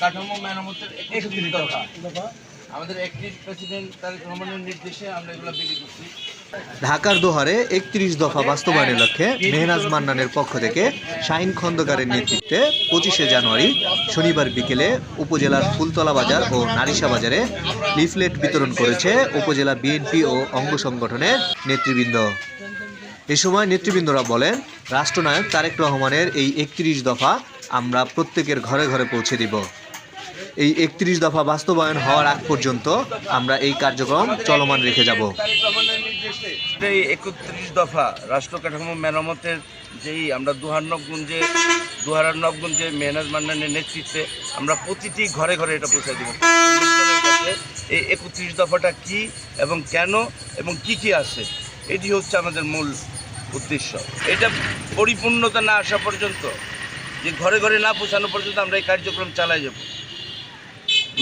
কাঠামো মেরামতের আমাদের একত্রিশ প্রেসিডেন্ট নির্দেশে আমরা এগুলো করছি। ঢাকার দোহারে একত্রিশ দফা বাস্তবায়নের লক্ষ্যে মেহনাজ মান্নানের পক্ষ থেকে শাহিন খন্দকারের নেতৃত্বে পঁচিশে জানুয়ারি শনিবার বিকেলে উপজেলার ফুলতলা বাজার ও নারিশা বাজারে লিফলেট বিতরণ করেছে উপজেলা বিএনপি ও অঙ্গ সংগঠনের নেতৃবৃন্দ। এ সময় নেতৃবৃন্দরা বলেন, রাষ্ট্রনায়ক তারেক রহমানের এই একত্রিশ দফা আমরা প্রত্যেকের ঘরে ঘরে পৌঁছে দিব। এই একত্রিশ দফা বাস্তবায়ন হওয়ার আগ পর্যন্ত আমরা এই কার্যক্রম চলমান রেখে যাব। এই একত্রিশ দফা রাষ্ট্র কাঠামো মেরামতের যেই আমরা দুহারনবগঞ্জে দুহারনবগঞ্জে মেহনাজ মান্নানের নেতৃত্বে আমরা প্রতিটি ঘরে ঘরে এটা পৌঁছে দেবো। এই একত্রিশ দফাটা কি এবং কেন এবং কি কি আছে, এটি হচ্ছে আমাদের মূল উদ্দেশ্য। এটা পরিপূর্ণতা না আসা পর্যন্ত যে ঘরে ঘরে না পৌঁছানো পর্যন্ত আমরা এই কার্যক্রম চালাই যাব।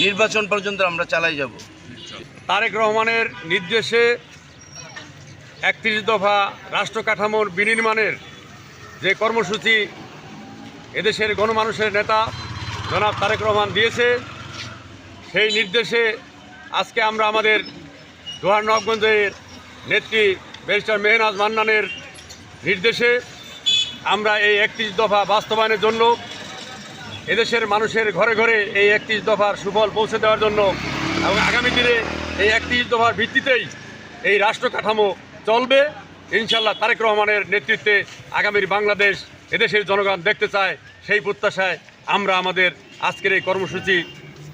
নির্বাচন পর্যন্ত আমরা চালাই যাব। তারেক রহমানের নির্দেশে একত্রিশ দফা রাষ্ট্র কাঠামোর বিনির্মাণের যে কর্মসূচি এদেশের গণমানুষের নেতা জনাব তারেক রহমান দিয়েছে, সেই নির্দেশে আজকে আমরা আমাদের জোহার নবগঞ্জের নেত্রী ব্যারিস্টার মেহনাজ মান্নানের নির্দেশে আমরা এই একত্রিশ দফা বাস্তবায়নের জন্য এদেশের মানুষের ঘরে ঘরে এই একত্রিশ দফার সুফল পৌঁছে দেওয়ার জন্য এবং আগামী দিনে এই একত্রিশ দফার ভিত্তিতেই এই রাষ্ট্র কাঠামো চলবে। ইনশাল্লাহ তারেক রহমানের নেতৃত্বে আগামীর বাংলাদেশ এদেশের জনগণ দেখতে চায়, সেই প্রত্যাশায় আমরা আমাদের আজকের এই কর্মসূচি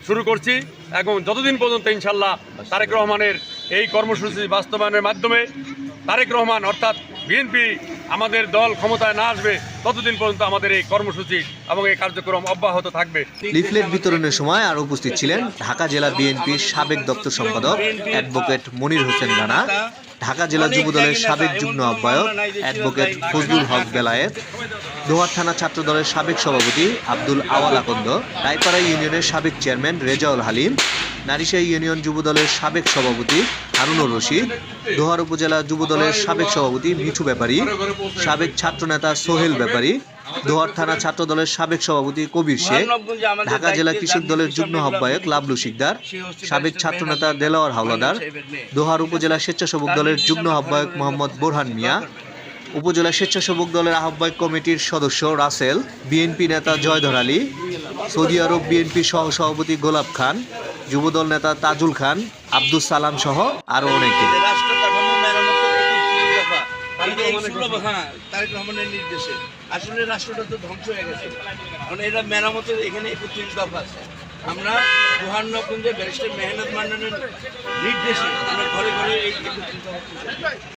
শুরু করছি এবং যতদিন পর্যন্ত ইনশাল্লাহ তারেক রহমানের এই কর্মসূচি বাস্তবায়নের মাধ্যমে তারেক রহমান অর্থাৎ বিএনপি আমাদের দল ক্ষমতায় না আসবে, ততদিন পর্যন্ত আমাদের এই কর্মসূচি এবং এই কার্যক্রম অব্যাহত থাকবে। লিফলেট বিতরণের সময় আর উপস্থিত ছিলেন ঢাকা জেলা বিএনপির সাবেক দপ্তর সম্পাদক অ্যাডভোকেট মনির হোসেন রানা, ঢাকা জেলা যুবদলের সাবেক যুগ্ম আহ্বায়ক অ্যাডভোকেট ফজলুল হক বেলায়েত, দোহার থানা ছাত্রদলের সাবেক সভাপতি আব্দুল আওয়াল আকন্দ, রায়পাড়া ইউনিয়নের সাবেক চেয়ারম্যান রেজাউল হালিম নারিশা ইউনিয়ন যুবদলের সাবেক সভাপতি হারুনুর রশিদ, দোহার উপজেলা যুবদলের সাবেক সভাপতি মিঠু ব্যাপারী, সাবেক ছাত্রনেতা সোহেল ব্যাপারী, দোহার থানা ছাত্র দলের সাবেক সভাপতি কবির শেখ, ঢাকা জেলা কৃষক দলের যুগ্ম আহ্বায়ক লাবলু শিকদার, সাবেক ছাত্রনেতা দেলাওয়ার হাওলাদার, দোহার উপজেলা স্বেচ্ছাসেবক দলের যুগ্ম আহ্বায়ক মোহাম্মদ বোরহান মিয়া, উপজেলা স্বেচ্ছাসেবক দলের আহ্বায়ক কমিটির সদস্য রাসেল, বিএনপি নেতা Joydhar Ali, Saudi Arab BNP সহ সভাপতি গোলাপ খান যুবদল নেতা তাজুল খান আব্দুল সালাম সহ আরও অনেকে। হ্যাঁ তারেক রহমানের নির্দেশে। আসলে রাষ্ট্রটা তো ধ্বংস হয়ে গেছে। কারণ এটা মেরামতের এখানে একত্রিশ দফা আছে। আমরা ব্যারিস্টার মেহনত মান্নানের নির্দেশে আমরা ঘরে ঘরে এই